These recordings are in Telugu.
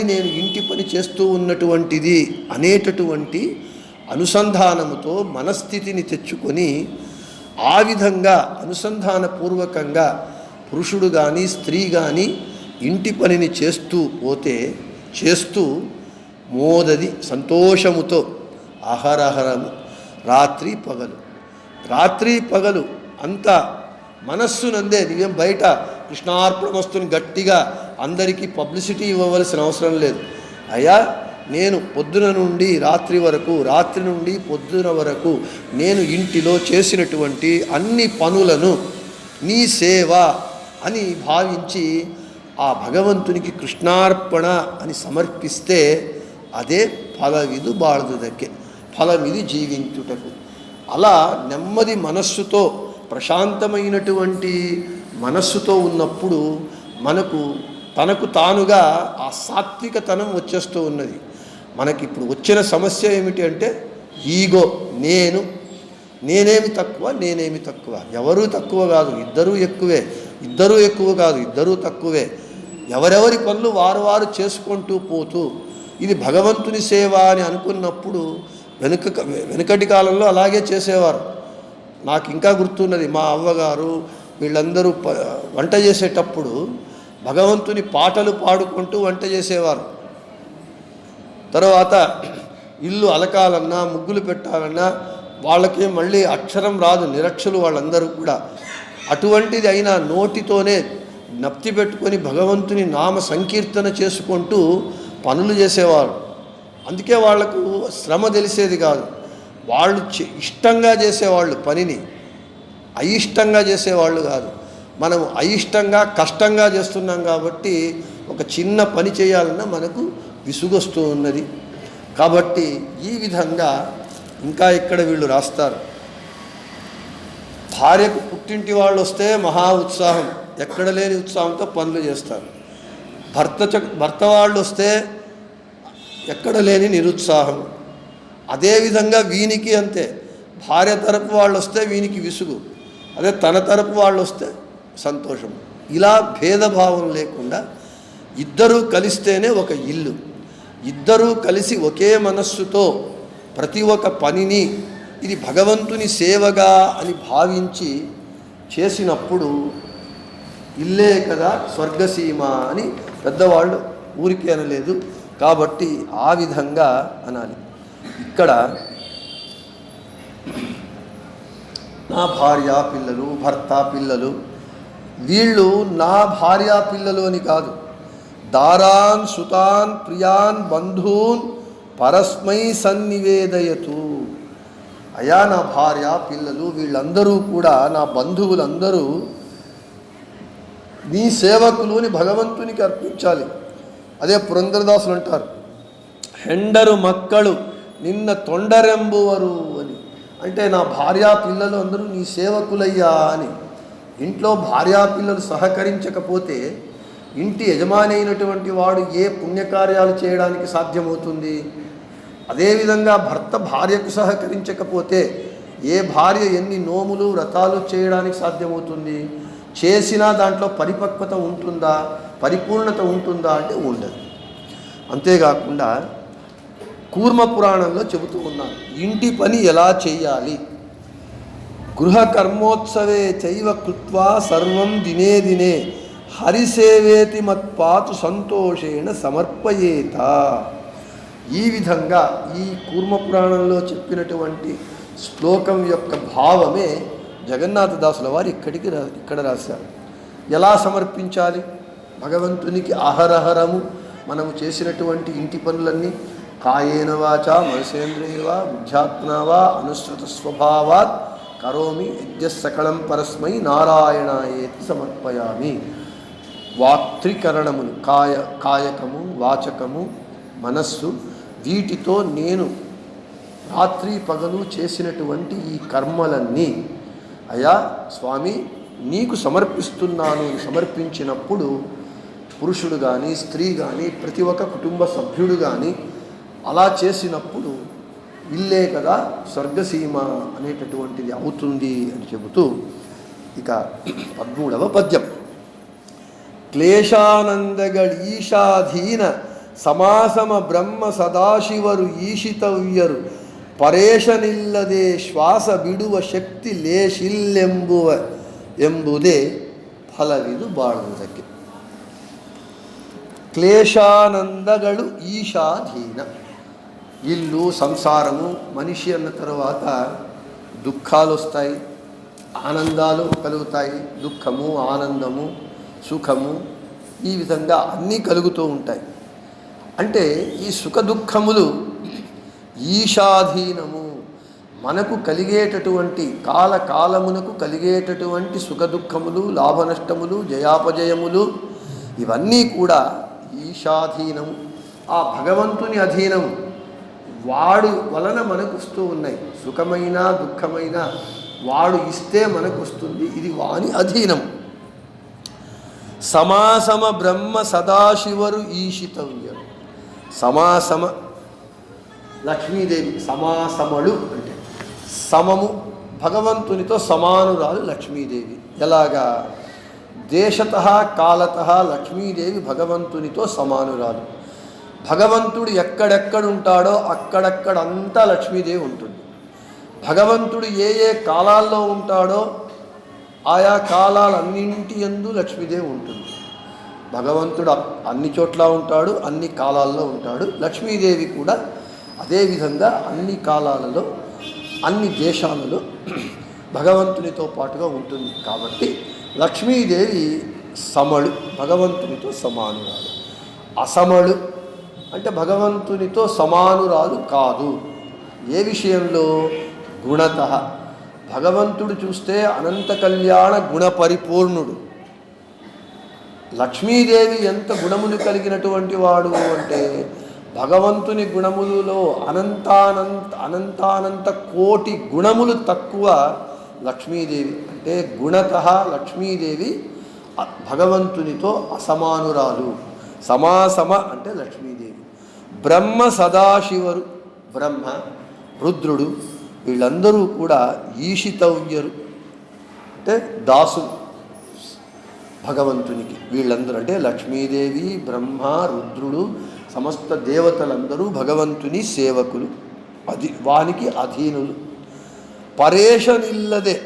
ఇది నేను ఇంటి పని చేస్తూ ఉన్నటువంటిది అనేటటువంటి అనుసంధానముతో మనస్థితిని తెచ్చుకొని ఆ విధంగా అనుసంధానపూర్వకంగా పురుషుడు కానీ స్త్రీ కానీ ఇంటి పనిని చేస్తూ పోతే చేస్తూ మోదది సంతోషముతో అహరహరము రాత్రి పగలు. రాత్రి పగలు అంతా మనస్సునందే నువ్వేం బయట కృష్ణార్పణ వస్తుని గట్టిగా అందరికీ పబ్లిసిటీ ఇవ్వవలసిన అవసరం లేదు. అయ్యా నేను పొద్దున నుండి రాత్రి వరకు రాత్రి నుండి పొద్దున వరకు నేను ఇంటిలో చేసినటువంటి అన్ని పనులను నీ సేవ అని భావించి ఆ భగవంతునికి కృష్ణార్పణ అని సమర్పిస్తే అదే ఫలవిదు బాళదు దక్కే ఫలమిది జీవించుటకు. అలా నెమ్మది మనస్సుతో ప్రశాంతమైనటువంటి మనస్సుతో ఉన్నప్పుడు మనకు తనకు తానుగా ఆ సాత్వికతనం వచ్చేస్తూ ఉన్నది. మనకి ఇప్పుడు వచ్చిన సమస్య ఏమిటి అంటే ఈగో నేను. నేనేమి తక్కువ నేనేమి తక్కువ. ఎవరూ తక్కువ కాదు ఇద్దరూ ఎక్కువే. ఇద్దరూ ఎక్కువ కాదు ఇద్దరూ తక్కువే. ఎవరెవరి పనులు వారు వారు చేసుకుంటూ పోతూ ఇది భగవంతుని సేవ అని అనుకున్నప్పుడు వెనుక వెనుకటి కాలంలో అలాగే చేసేవారు. నాకు ఇంకా గుర్తున్నది మా అవ్వగారు వీళ్ళందరూ ప వంట చేసేటప్పుడు భగవంతుని పాటలు పాడుకుంటూ వంట చేసేవారు. తర్వాత ఇల్లు అలకాలన్నా ముగ్గులు పెట్టాలన్నా వాళ్ళకి మళ్ళీ అక్షరం రాదు నిరక్షులు వాళ్ళందరూ కూడా. అటువంటిది అయినా నోటితోనే నప్తి పెట్టుకొని భగవంతుని నామ సంకీర్తన చేసుకుంటూ పనులు చేసేవారు. అందుకే వాళ్ళకు శ్రమ తెలిసేది కాదు. వాళ్ళు చే- ఇష్టంగా చేసేవాళ్ళు పనిని. అయిష్టంగా చేసేవాళ్ళు కాదు. మనం అయిష్టంగా కష్టంగా చేస్తున్నాం కాబట్టి ఒక చిన్న పని చేయాలన్నా మనకు విసుగొస్తూ ఉన్నది. కాబట్టి ఈ విధంగా ఇంకా ఇక్కడ వీళ్ళు రాస్తారు? భార్యకు పుట్టింటి వాళ్ళు వస్తే మహా ఉత్సాహం. ఎక్కడ లేని ఉత్సాహంతో పనులు చేస్తారు. భర్త చ- భర్త వాళ్ళు వస్తే ఎక్కడ లేని నిరుత్సాహం. అదేవిధంగా వీనికి అంతే. భార్య తరపు వాళ్ళు వస్తే వీనికి విసుగు. అదే తన తరపు వాళ్ళు వస్తే సంతోషం. ఇలా భేదభావం లేకుండా ఇద్దరూ కలిస్తేనే ఒక ఇల్లు. ఇద్దరూ కలిసి ఒకే మనస్సుతో ప్రతి ఒక్క పనిని ఇది భగవంతుని సేవగా అని భావించి చేసినప్పుడు ఇల్లే కదా స్వర్గసీమ అని పెద్దవాళ్ళు ఊరికే అనలేదు. కాబట్టి ఆ విధంగా అనాలి. ఇక్కడ నా భార్య పిల్లలు భర్త పిల్లలు వీళ్ళు నా భార్య పిల్లలు అని కాదు. దారాన్ సుతాన్ ప్రియాన్ బంధూన్ పరస్మై సన్నివేదయతు. అయా నా భార్య పిల్లలు వీళ్ళందరూ కూడా నా బంధువులందరూ నీ సేవకులు అని భగవంతునికి అర్పించాలి. అదే పురంధరదాసులు అంటారు హెండరు మక్కలు నిన్న తొండరెంబువరు అంటే నా భార్యా పిల్లలు అందరూ నీ సేవకులయ్యా అని. ఇంట్లో భార్యా పిల్లలు సహకరించకపోతే ఇంటి యజమాని అయినటువంటి వాడు ఏ పుణ్యకార్యాలు చేయడానికి సాధ్యమవుతుంది? అదేవిధంగా భర్త భార్యకు సహకరించకపోతే ఏ భార్య ఎన్ని నోములు వ్రతాలు చేయడానికి సాధ్యమవుతుంది? చేసినా దాంట్లో పరిపక్వత ఉంటుందా? పరిపూర్ణత ఉంటుందా? అంటే ఉండదు. అంతేకాకుండా కూర్మ పురాణంలో చెబుతూ ఉన్నారు. ఇంటి పని ఎలా చేయాలి? గృహ కర్మోత్సవే చైవ కృత్వా సర్వం దినే దినే హరిసేవేతి మత్పాతు సంతోషేణ సమర్పయేత. ఈ విధంగా ఈ కూర్మ పురాణంలో చెప్పినటువంటి శ్లోకం యొక్క భావమే జగన్నాథదాసుల వారు ఇక్కడికి రా ఇక్కడ రాశారు. ఎలా సమర్పించాలి? భగవంతునికి అహరహరము మనము చేసినటువంటి ఇంటి పనులన్నీ కాయేన వాచ మనసేంద్రియవా బుద్ధ్యాత్మనా వా అనుసృత స్వభావాత్ కరోమి యజ్ఞసకళం పరస్మై నారాయణాయేతి సమర్పయామి. వాక్త్రికరణములు కాయ కాయకము వాచకము మనస్సు వీటితో నేను రాత్రి పగలు చేసినటువంటి ఈ కర్మలన్నీ అయా స్వామి నీకు సమర్పిస్తున్నాను సమర్పించినప్పుడు పురుషుడు కానీ స్త్రీ కానీ ప్రతి ఒక్క కుటుంబ సభ్యుడు కానీ అలా చేసినప్పుడు ఇల్లే కదా స్వర్గసీమ అనేటటువంటిది అవుతుంది అని చెబుతూ ఇక పద్మూడవ పద్యం. క్లేశానందగడీషాధీన సమాసమ బ్రహ్మ సదాశివరు ఈషితవ్యరు పరేషనిల్లదే శ్వాస బిడువ శక్తి లేశిల్లెంబువ ఎంబుదే ఫలవిదు బాణుదకి క్లేశానందగడు ఈషాధీన ఇల్లు సంసారము మనిషి అన్న తర్వాత దుఃఖాలు వస్తాయి ఆనందాలు కలుగుతాయి దుఃఖము ఆనందము సుఖము ఈ విధంగా అన్నీ కలుగుతూ ఉంటాయి. అంటే ఈ సుఖ దుఃఖములు ఈషాధీనము మనకు కలిగేటటువంటి కాలకాలమునకు కలిగేటటువంటి సుఖ దుఃఖములు లాభ నష్టములు జయాపజయములు ఇవన్నీ కూడా ఈశాధీనము. ఆ భగవంతుని అధీనం వాడు వలన మనకు వస్తూ ఉన్నాయి. సుఖమైన దుఃఖమైన వాడు ఇస్తే మనకు వస్తుంది. ఇది వాని అధీనం. సమాసమ బ్రహ్మ సదాశివరు ఈశితవ్యం సమాసమ లక్ష్మీదేవి సమాసమలు అంటే సమము భగవంతునితో సమానురాలు లక్ష్మీదేవి. ఎలాగా? దేశత కాలత లక్ష్మీదేవి భగవంతునితో సమానురాలు. భగవంతుడు ఎక్కడెక్కడుంటాడో అక్కడక్కడంతా లక్ష్మీదేవి ఉంటుంది. భగవంతుడు ఏ ఏ కాలాల్లో ఉంటాడో ఆయా కాలాలన్నింటి ఎందు లక్ష్మీదేవి ఉంటుంది. భగవంతుడు అన్ని చోట్ల ఉంటాడు అన్ని కాలాల్లో ఉంటాడు. లక్ష్మీదేవి కూడా అదేవిధంగా అన్ని కాలాలలో అన్ని దేశాలలో భగవంతునితో పాటుగా ఉంటుంది. కాబట్టి లక్ష్మీదేవి సమడు భగవంతునితో సమానురాలు. అసమడు అంటే భగవంతునితో సమానురాలు కాదు. ఏ విషయంలో? గుణత. భగవంతుడు చూస్తే అనంత కళ్యాణ గుణ పరిపూర్ణుడు. లక్ష్మీదేవి ఎంత గుణములు కలిగినటువంటి వాడు అంటే భగవంతుని గుణములలో అనంతానంత అనంతానంత కోటి గుణములు తక్కువ లక్ష్మీదేవి. అంటే గుణత లక్ష్మీదేవి భగవంతునితో అసమానురాలు. సమాసమ అంటే లక్ష్మీదేవి. బ్రహ్మ సదాశివరు. బ్రహ్మ రుద్రుడు వీళ్ళందరూ కూడా ఈషితవ్యరు అంటే దాసు భగవంతునికి వీళ్ళందరూ అంటే లక్ష్మీదేవి బ్రహ్మ రుద్రుడు సమస్త దేవతలందరూ భగవంతుని సేవకులు. అది వానికి అధీనులు. పరేషనిల్లదే.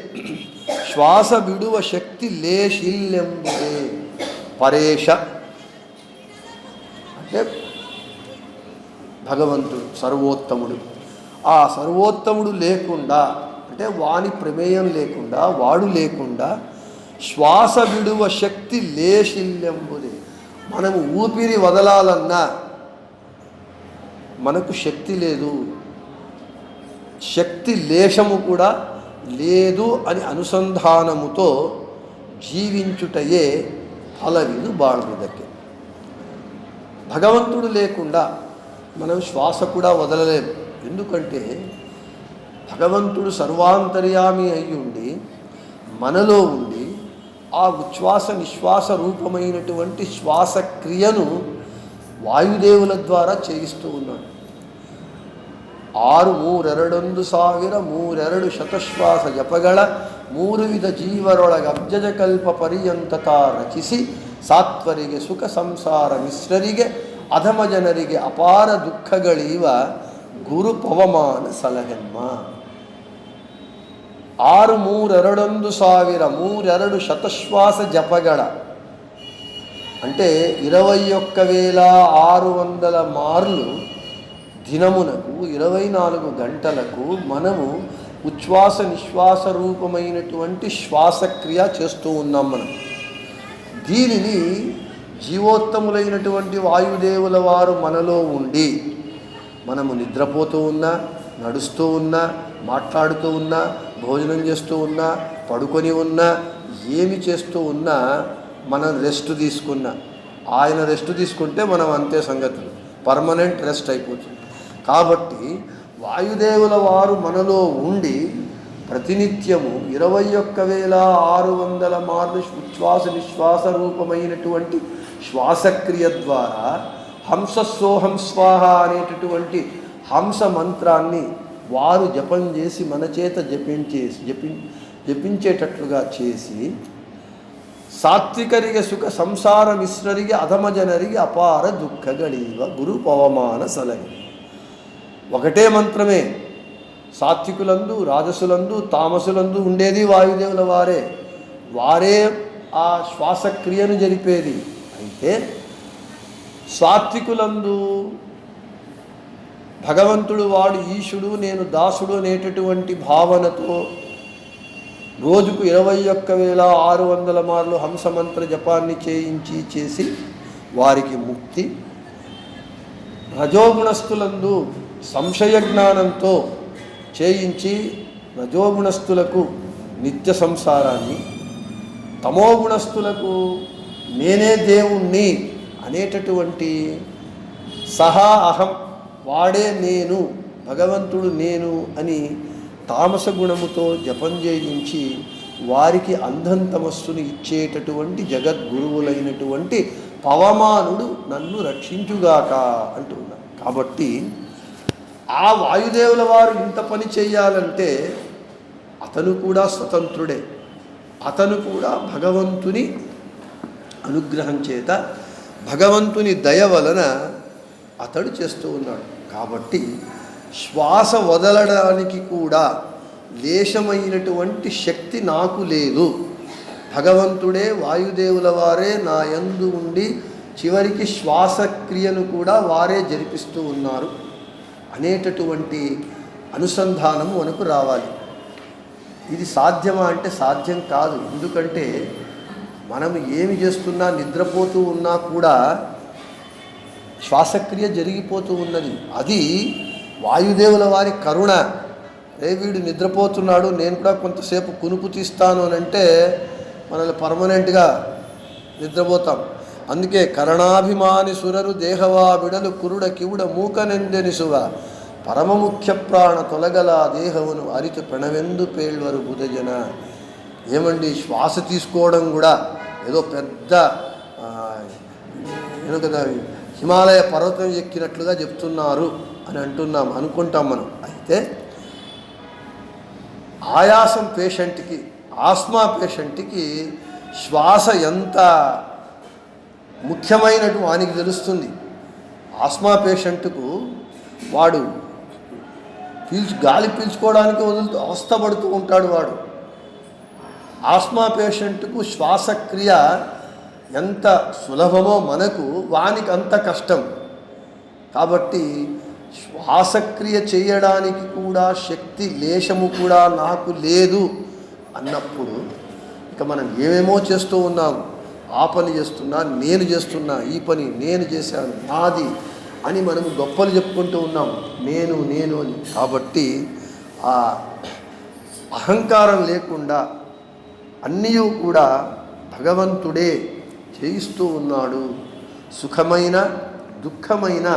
శ్వాస విడువ శక్తి లేశిల్లెంబుదే. పరేష భగవంతుడు సర్వోత్తముడు. ఆ సర్వోత్తముడు లేకుండా అంటే వాని ప్రమేయం లేకుండా వాడు లేకుండా శ్వాస విడువ శక్తి లేశిల్యంబుది మనము ఊపిరి వదలాలన్నా మనకు శక్తి లేదు. శక్తి లేశము కూడా లేదు అని అనుసంధానముతో జీవించుటయే ఫలవిదు దగ్గర భగవంతుడు లేకుండా మనం శ్వాస కూడా వదలలేము ఎందుకంటే భగవంతుడు సర్వాంతర్యామి అయి ఉండి మనలో ఉండి ఆ ఉచ్ఛ్వాస నిశ్వాస రూపమైనటువంటి శ్వాసక్రియను వాయుదేవుల ద్వారా చేయిస్తూ ఉన్నాడు ಆರು ಮೂರೆರಡೊಂದು ಸಾವಿರ ಮೂರೆರಡು ಶತಶ್ವಾಸ ಜಪಗಳ ಮೂರು ವಿಧ ಜೀವರೊಳಗ ಅಬ್ಜಜ ಕಲ್ಪ ಪರ್ಯಂತತ ರಚಿಸಿ ಸಾತ್ವರಿಗೆ ಸುಖ ಸಂಸಾರ ಮಿಶ್ರರಿಗೆ ಅಧಮ ಜನರಿಗೆ ಅಪಾರ ದುಃಖಗಳೀವ ಗುರು ಪವಮಾನ ಸಲಹೆಮ್ಮ ಆರು ಮೂರೆರಡೊಂದು ಸಾವಿರ ಮೂರೆರಡು శతశ్వాస జపగళ అంటే ఇరవై ఒక్క వేల ఆరు వందల మార్లు దినమునకు ఇరవై నాలుగు గంటలకు మనము ఉచ్ఛ్వాస నిశ్వాస రూపమైనటువంటి శ్వాసక్రియ చేస్తూ ఉన్నాం మనం దీనిని జీవోత్తములైనటువంటి వాయుదేవుల వారు మనలో ఉండి మనము నిద్రపోతూ ఉన్నా నడుస్తూ ఉన్నా మాట్లాడుతూ ఉన్నా భోజనం చేస్తూ ఉన్నా పడుకొని ఉన్నా ఏమి చేస్తూ ఉన్నా మనం రెస్ట్ తీసుకున్నా. ఆయన రెస్ట్ తీసుకుంటే మనం అంతే సంగతులు. పర్మనెంట్ రెస్ట్ అయిపోతుంది. కాబట్టి వాయుదేవుల వారు మనలో ఉండి ప్రతినిత్యము ఇరవై ఒక్క వేల ఆరు వందల మార్లు ఉచ్ఛ్వాస నిశ్వాస రూపమైనటువంటి శ్వాసక్రియ ద్వారా హంస సోహం స్వాహ అనేటటువంటి హంస మంత్రాన్ని వారు జపం చేసి మన చేత జపించేసి జపి జపించేటట్లుగా చేసి ಸಾತ್ವಿಕರಿಗೆ ಸುಖ ಸಂಸಾರ ಮಿಶ್ರರಿಗೆ ಅಧಮ ಜನರಿಗೆ ಅಪಾರ ದುಃಖಗಳೀವ ಗುರು ಪವಮಾನ ಸಲಹೆ ఒకటే మంత్రమే సాత్వికులందు రాజసులందు తామసులందు ఉండేది వాయుదేవుల వారే. వారే ఆ శ్వాసక్రియను జరిపేది. అయితే సాత్వికులందు భగవంతుడు వాడు ఈశుడు నేను దాసుడు అనేటటువంటి భావనతో రోజుకు ఇరవై ఒక్క వేల ఆరు వందల మార్లు హంసమంత్ర జపాన్ని చేయించి చేసి వారికి ముక్తి. రజోగుణస్థులందు సంశయ జ్ఞానంతో చేయించి రజోగుణస్థులకు నిత్య సంసారాన్ని తమోగుణస్థులకు నేనే దేవుణ్ణి అనేటటువంటి సహా అహం వాడే నేను భగవంతుడు నేను అని తామస గుణముతో జపం చేయించి వారికి అంధం తమస్సును ఇచ్చేటటువంటి జగద్గురువులైనటువంటి పవమానుడు నన్ను రక్షించుగాక అంటున్నాడు కాబట్టి ఆ వాయుదేవుల వారు ఇంత పని చేయాలంటే అతను కూడా స్వతంత్రుడే. అతను కూడా భగవంతుని అనుగ్రహం చేత భగవంతుని దయ వలన అతడు చేస్తూ ఉన్నాడు. కాబట్టి శ్వాస వదలడానికి కూడా లేశమైనటువంటి శక్తి నాకు లేదు. భగవంతుడే వాయుదేవుల వారే నా యందు ఉండి చివరికి శ్వాసక్రియను కూడా వారే జరిపిస్తూ ఉన్నారు. అనేటటువంటి అనుసంధానం మనకు రావాలి. ఇది సాధ్యమా అంటే సాధ్యం కాదు. ఎందుకంటే మనం ఏమి చేస్తున్నా నిద్రపోతూ ఉన్నా కూడా శ్వాసక్రియ జరిగిపోతూ ఉన్నది. అది వాయుదేవుల వారి కరుణ. రే వీడు నిద్రపోతున్నాడు నేను కూడా కొంతసేపు కునుకు తీస్తాను అని అంటే మనల్ని పర్మనెంట్గా నిద్రపోతాం. అందుకే కరణాభిమాని సురరు దేహవా విడలు కురుడ కివుడ మూకనెందెనిసువ పరమ ముఖ్య ప్రాణ తొలగల దేహమును అరితు పెణవెందు పేళ్వరు బుధజన. ఏమండి శ్వాస తీసుకోవడం కూడా ఏదో పెద్ద ఏదో కదా హిమాలయ పర్వతం ఎక్కినట్లుగా చెప్తున్నారు అని అంటున్నాం అనుకుంటాం మనం. అయితే ఆయాసం పేషెంట్కి ఆస్మా పేషెంట్కి శ్వాస ఎంత ముఖ్యమైనటు వానికి తెలుస్తుంది. ఆస్మా పేషెంట్కు వాడు పీల్చు గాలి పీల్చుకోవడానికి వదులుతూ అవస్థపడుతూ ఉంటాడు వాడు. ఆస్మా పేషెంట్కు శ్వాసక్రియ ఎంత సులభమో మనకు వానికి అంత కష్టం. కాబట్టి శ్వాసక్రియ చేయడానికి కూడా శక్తి లేశము కూడా నాకు లేదు అన్నప్పుడు ఇక మనం ఏమేమో చేస్తూ ఉన్నాము. ఆ పని చేస్తున్నా నేను చేస్తున్నా ఈ పని నేను చేశాను నాది అని మనం గొప్పలు చెప్పుకుంటూ ఉన్నాం. నేను నేను అని. కాబట్టి ఆ అహంకారం లేకుండా అన్నీ కూడా భగవంతుడే చేయిస్తూ ఉన్నాడు. సుఖమైన దుఃఖమైన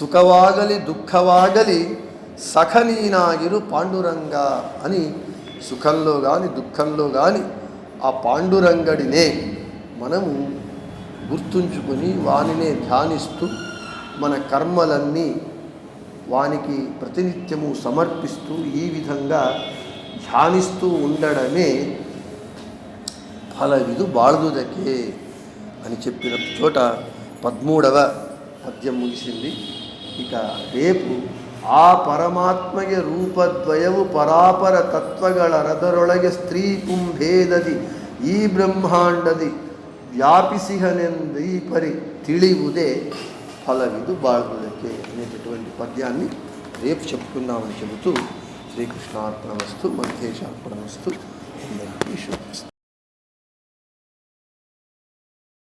సుఖవాగలి దుఃఖవాగలి సఖనీనాగిరు పాండురంగా అని సుఖంలో కానీ దుఃఖంలో కానీ ఆ పాండురంగడినే మనము గుర్తుంచుకొని వానినే ధ్యానిస్తూ మన కర్మలన్నీ వానికి ప్రతినిత్యము సమర్పిస్తూ ఈ విధంగా ధ్యానిస్తూ ఉండడమే ఫలవిదు బాళదుదకే అని చెప్పిన చోట పదమూడవ పద్యం ముగిసింది. ఇక రేపు ಆ ಪರಮಾತ್ಮಗೆ ರೂಪದ್ವಯವು ಪರಾಪರ ತತ್ವಗಳ ರದರೊಳಗೆ ಸ್ತ್ರೀ ಪುಂಭೇದದಿ ಈ ಬ್ರಹ್ಮಾಂಡದಿ వ్యాపిసిహనెందు ఈ పరి ತಿಳಿಯುವುದೇ ఫలవిదు బాగులకే అనేటటువంటి పద్యాన్ని రేపు చెప్పుకుందామని చెబుతూ శ్రీకృష్ణార్పణ వస్తు మంతేశార్పణ వస్తు అందరికీ శుభస్తు